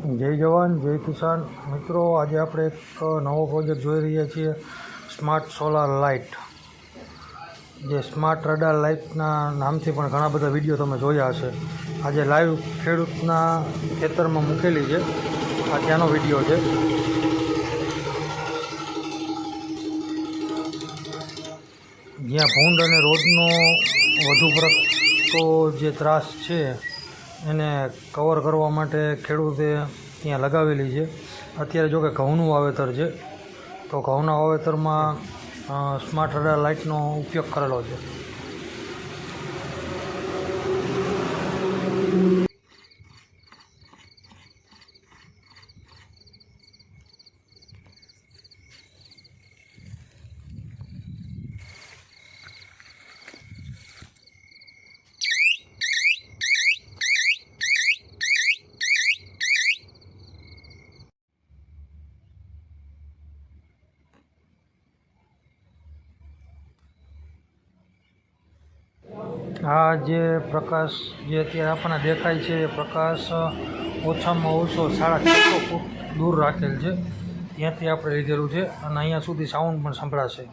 જય જવાન, જય કિસાન. મિત્રો, આજે આપણે એક નવો પ્રોજેક્ટ જોઈ રહ્યા છીએ સ્માર્ટ સોલાર લાઇટ જે સ્માર્ટ રડાર લાઇટના નામથી પણ ઘણા બધા વીડિયો તમે જોયા હશે. આજે લાઈવ ખેડૂતના ખેતરમાં મૂકેલી છે. આ ત્યાંનો વીડિયો છે. જ્યાં ભૂંડ અને રોડનો વધુ પડતો જે ત્રાસ છે એને કવર કરવા માટે ખેડૂતે ત્યાં લગાવેલી છે. અત્યારે જો કે ઘઉંનું વાવેતર છે. તો ઘઉંના વાવેતરમાં સ્માર્ટ રડાર લાઇટનો ઉપયોગ કરેલો છે. આ જે પ્રકાશ જે અત્યારે આપણને દેખાય છે, એ પ્રકાશ ઓછામાં ઓછો સાડા છસો ફૂટ દૂર રાખેલ છે. ત્યાંથી આપણે લીધેલું છે અને અહીંયા સુધી સાઉન્ડ પણ સંભળાશે.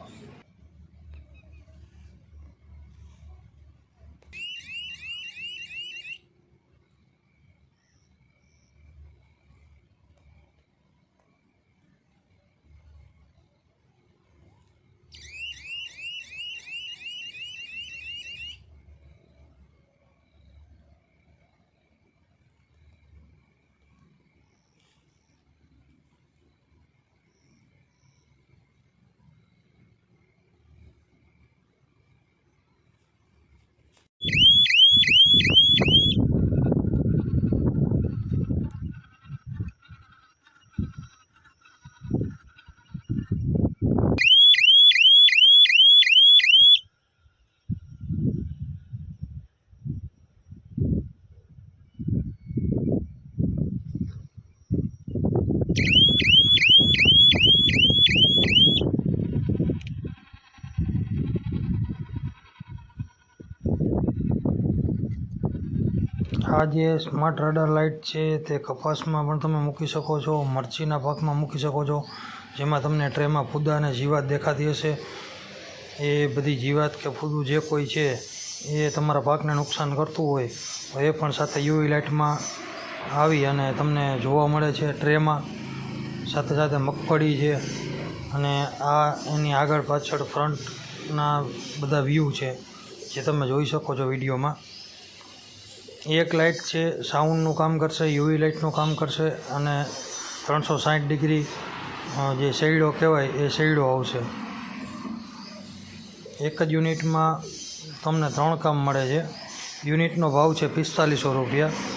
આ જે સ્માર્ટ રાડર લાઇટ છે, તે કપાસમાં પણ તમે મૂકી શકો છો, મરચીના પાકમાં મૂકી શકો છો, જેમાં તમને ટ્રેમાં ફૂદા અને જીવાત દેખાતી હશે. એ બધી જીવાત કે ફૂદું જે કોઈ છે, એ તમારા પાકને નુકસાન કરતું હોય, તો એ પણ સાથે યુવી લાઇટમાં આવી અને તમને જોવા મળે છે ટ્રેમાં સાથે સાથે મગફળી છે અને આ એની આગળ પાછળ ફ્રન્ટના બધા વ્યૂ છે, જે તમે જોઈ શકો છો વિડીયોમાં. એક લાઇટ છે સાઉન્ડનું કામ કરશે યુવી લાઇટનું કામ કરશે અને ત્રણસો સાઠ ડિગ્રી જે શેડો કહેવાય એ શેડો આવશે. એક જ યુનિટમાં તમને ત્રણ કામ મળે છે. યુનિટનો ભાવ છે પિસ્તાલીસો રૂપિયા.